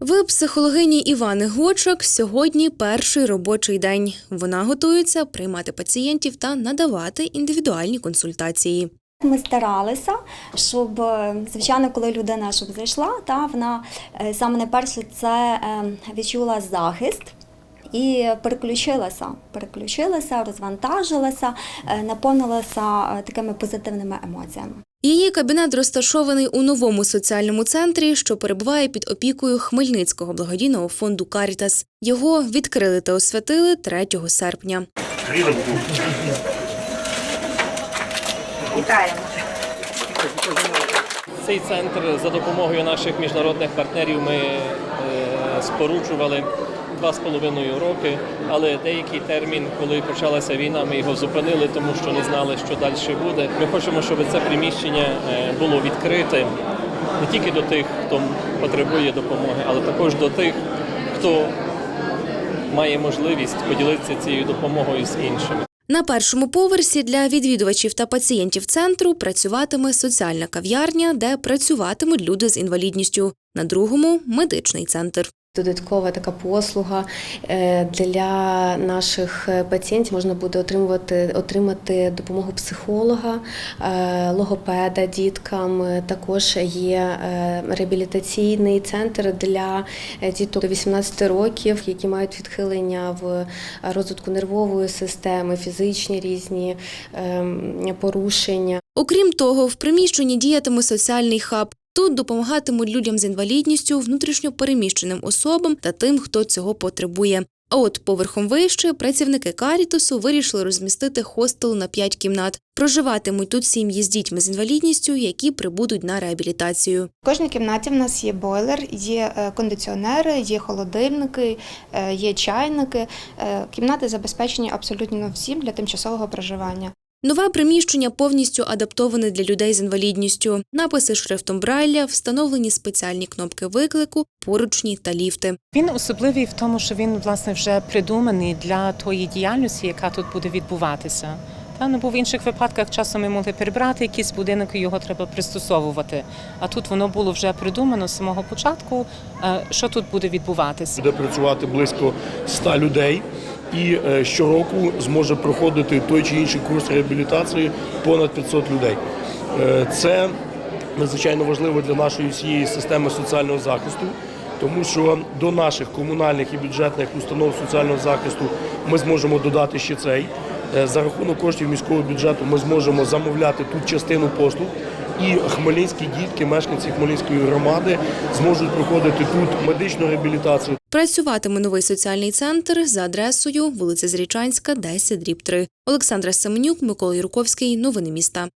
В психологині Івани Гочок сьогодні перший робочий день. Вона готується приймати пацієнтів та надавати індивідуальні консультації. Ми старалися, щоб звичайно, коли людина щоб зайшла, та вона е, саме найперше це е, відчула захист. І переключилася, переключилася, розвантажилася, е, наповнилася такими позитивними емоціями. Її кабінет розташований у новому соціальному центрі, що перебуває під опікою Хмельницького благодійного фонду Карітас. Його відкрили та освятили 3 серпня. Вітаємо. Цей центр за допомогою наших міжнародних партнерів ми е, споруджували два з половиною роки, але деякий термін, коли почалася війна, ми його зупинили, тому що не знали, що далі буде. Ми хочемо, щоб це приміщення е, було відкрите не тільки до тих, хто потребує допомоги, але також до тих, хто має можливість поділитися цією допомогою з іншими. На першому поверсі для відвідувачів та пацієнтів центру працюватиме соціальна кав'ярня, де працюватимуть люди з інвалідністю. На другому медичний центр. Додаткова така послуга е, для наших е, пацієнтів можна буде отримувати отримати допомогу психолога, е, логопеда діткам. Також є реабілітаційний центр для діток до 18 років, які мають відхилення в розвитку нервової системи, фізичні різні ем, порушення. Окрім того, в приміщенні діятиме соціальний хаб. Тут допомагатимуть людям з інвалідністю, внутрішньопереміщеним особам та тим, хто цього потребує. А от поверхом вище працівники Карітусу вирішили розмістити хостел на 5 кімнат. Проживатимуть тут сім'ї з дітьми з інвалідністю, які прибудуть на реабілітацію. В кожній кімнаті в нас є бойлер, є е, кондиціонери, є холодильники, е, є чайники. Е, Кімнати забезпечені абсолютно всім для тимчасового проживання. Нове приміщення повністю адаптоване для людей з інвалідністю. Написи шрифтом Брайля, встановлені спеціальні кнопки виклику, поручні та ліфти. Він особливий в тому, що він власне вже придуманий для тої діяльності, яка тут буде відбуватися. Та ну бо в інших випадках часом ми могли перебрати якийсь будинок і його треба пристосовувати. А тут воно було вже придумано з самого початку, е, що тут буде відбуватися. Буде працювати близько 100 людей, і е, щороку зможе проходити той чи інший курс реабілітації понад 500 людей. Е, Це надзвичайно важливо для нашої всієї системи соціального захисту. Тому що до наших комунальних і бюджетних установ соціального захисту ми зможемо додати ще цей. Е, За рахунок коштів міського бюджету ми зможемо замовляти тут частину послуг, і хмельницькі дітки, мешканці Хмельницької громади, зможуть проходити тут медичну реабілітацію. Працюватиме новий соціальний центр за адресою вулиця Зрічанська, 10, дріб 3. Олександра Семенюк, Микола Юрковський. Новини міста.